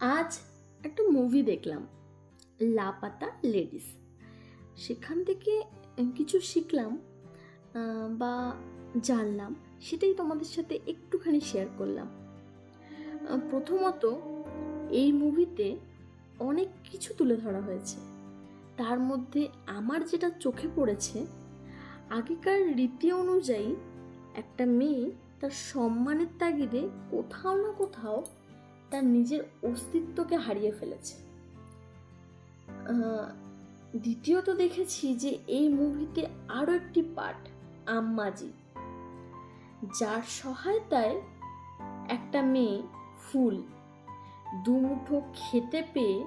আজ একটা মুভি দেখলাম, লাপাতা লেডিস সেখান থেকে কিছু শিখলাম বা জানলাম, সেটাই তোমাদের সাথে একটুখানি শেয়ার করলাম। প্রথমত, এই মুভিতে অনেক কিছু তুলে ধরা হয়েছে। তার মধ্যে আমার যেটা চোখে পড়েছে, আগেকার রীতি অনুযায়ী একটা মেয়ে তার সম্মানের তাগিদে কোথাও না কোথাও তার নিজের অস্তিত্বকে হারিয়ে ফেলেছে। দ্বিতীয়ত দেখেছি যে এই মুভিতে আরও একটি পার্ট, আম্মাজি, যার সহায়তায় একটা মেয়ে, ফুল, দুমুঠো খেতে পেয়ে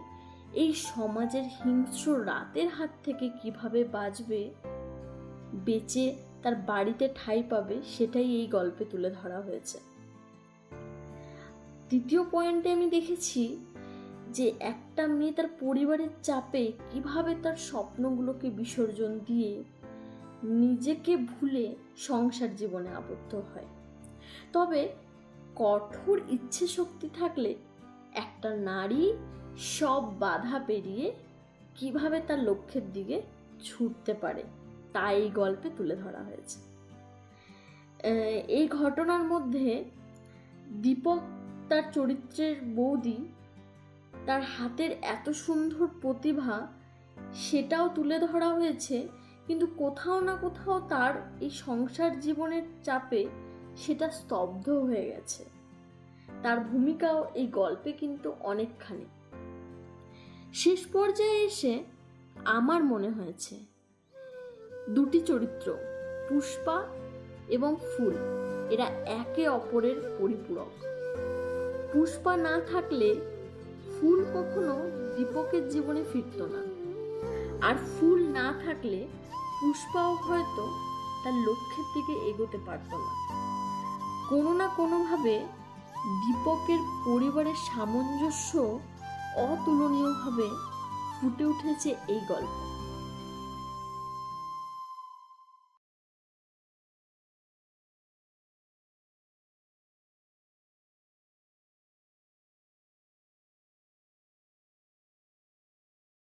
এই সমাজের হিংস্র রাতের হাত থেকে কীভাবে বাঁচবে, বেঁচে তার বাড়িতে ঠাঁই পাবে, সেটাই এই গল্পে তুলে ধরা হয়েছে। তৃতীয় পয়েন্টে আমি দেখেছি যে একটা মেয়ে তার পরিবারের চাপে কীভাবে তার স্বপ্নগুলোকে বিসর্জন দিয়ে নিজেকে ভুলে সংসার জীবনে আবদ্ধ হয়। তবে কঠোর ইচ্ছে শক্তি থাকলে একটা নারী সব বাধা পেরিয়ে কীভাবে তার লক্ষ্যের দিকে ছুটতে পারে, তা এই গল্পে তুলে ধরা হয়েছে। এই ঘটনার মধ্যে দীপক তার চরিত্রের বৌদি তার হাতের এত সুন্দর প্রতিভা সেটাও তুলে ধরা হয়েছে, কিন্তু কোথাও না কোথাও তার এই সংসার জীবনের চাপে সেটা স্তব্ধ হয়ে গেছে। তার ভূমিকাও এই গল্পে কিন্তু অনেকখানি। শেষ পর্যায়ে এসে আমার মনে হয়েছে, দুটি চরিত্র, পুষ্পা এবং ফুল, এরা একে অপরের পরিপূরক। পুষ্পা না থাকলে ফুল কখনো দীপকের জীবনে ফিরত না। আর ফুল না থাকলে পুষ্পাও হয়তো তার লক্ষ্যের দিকে এগোতে পারত না। কোনো না কোনোভাবে দীপকের পরিবারের সামঞ্জস্য অতুলনীয়ভাবে ফুটে উঠেছে এই গল্পে।